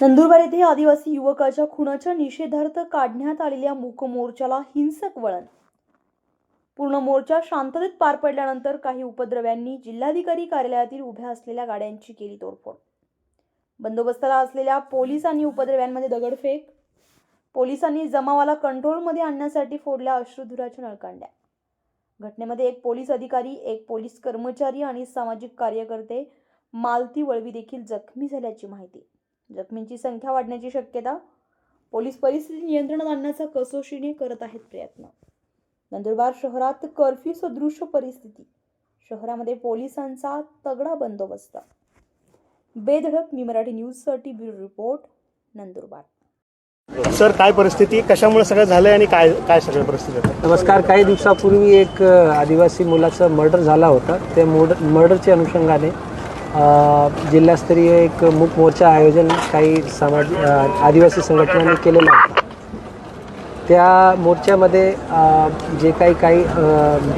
नंदुरबार येथे आदिवासी युवकाच्या खुनाच्या निषेधार्थ काढण्यात आलेल्या मूक मोर्चाला हिंसक वळण. पूर्ण मोर्चा शांततेत पार पडल्यानंतर काही उपद्रव्यांनी जिल्हाधिकारी कार्यालयातील उभ्या असलेल्या गाड्यांची केली तोडफोड. बंदोबस्ताला असलेल्या पोलीस आणि उपद्रव्यांमध्ये दगडफेक. पोलिसांनी जमावाला कंट्रोलमध्ये आणण्यासाठी फोडल्या अश्रुधुराच्या नळकांड्या. घटनेमध्ये एक पोलीस अधिकारी एक पोलीस कर्मचारी आणि सामाजिक कार्यकर्ते मालती वळवी देखील जखमी झाल्याची माहिती. जखमींची संख्या वाढण्याची शक्यता पोलीस परिस्थिती नियंत्रणात आणण्याचा कसोशीने करत आहेत प्रयत्न. नंदुरबार शहरात कर्फ्यू सदृश परिस्थिती. शहरामध्ये पोलिसांचा तगडा बंदोबस्त. बेधडक मी मराठी न्यूजसाठी ब्युरो रिपोर्ट नंदुरबार. सर काय परिस्थिती? कशामुळे सगळं झालंय आणि काय काय सगळं परिस्थिती आहे? नमस्कार. काही दिवसापूर्वी एक आदिवासी मुलाचा मर्डर झाला होता. त्या मोड मर्डरच्या अनुषंगाने जिल्हास्तरीय एक मूक मोर्चा आयोजन काही समाज आदिवासी संघटनांनी केलेलं होतं त्या मोर्चामध्ये जे काही काही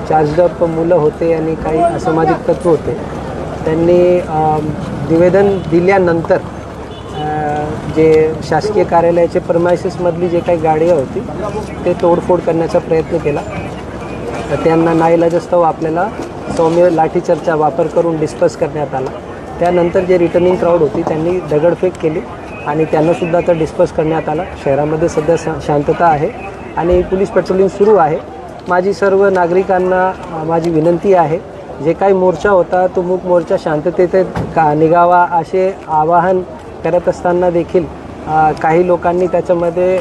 चार्जडअप मुलं होते आणि काही असामाजिक तत्व होते त्यांनी निवेदन दिल्यानंतर जे शासकीय कार्यालयाचे प्रमायसेसमधली जे काही गाड्या होती ते तोडफोड करण्याचा प्रयत्न केला. तर त्यांना नाईलाजस्तव आपल्याला सौम्य लाठीचर्चा वापर करून डिस्कस करण्यात आला. त्यानंतर जे रिटर्निंग क्राऊड होती त्यांनी दगडफेक केली आणि त्यांनासुद्धा आता डिस्पर्स करण्यात आला. शहरामध्ये सध्या शांतता आहे आणि पोलीस पेट्रोलिंग सुरू आहे. माझी सर्व नागरिकांना माझी विनंती आहे जे काही मोर्चा होता तो मूक मोर्चा शांततेत का निघावा असे आवाहन करत असताना देखील काही लोकांनी त्याच्यामध्ये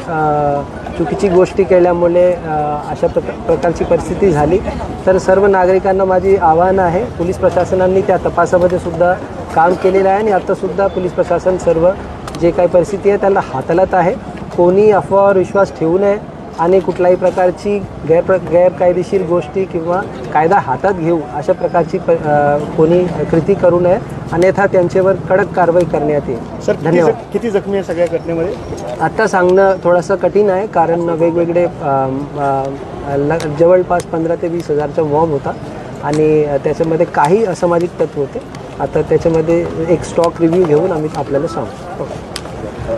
चुकीची गोष्टी केल्यामुळे अशा प्रका प्रकारची परिस्थिती झाली. तर सर्व नागरिकांना माझी आव्हानं आहे पोलीस प्रशासनांनी त्या तपासामध्ये सुद्धा काम केलेलं आहे आणि आत्तासुद्धा पोलीस प्रशासन सर्व जे काही परिस्थिती आहे त्याला हाताळत आहे. कोणी अफवावर विश्वास ठेवू नये आणि कुठल्याही प्रकारची गैर गैरकायदेशीर गोष्टी किंवा कायदा हातात घेऊ अशा प्रकारची प कोणी कृती करू नये अन्यथा त्यांच्यावर कडक कारवाई करण्यात येईल. सर धन्यवाद. किती जखमी आहे सगळ्या घटनेमध्ये? आत्ता सांगणं थोडंसं कठीण आहे कारण वेगवेगळे जवळपास पंधरा ते वीस हजारचा मॉब होता आणि त्याच्यामध्ये काही असामाजिक तत्व होते. आता त्याच्यामध्ये एक स्टॉक रिव्ह्यू घेऊन आम्ही आपल्याला सांगू.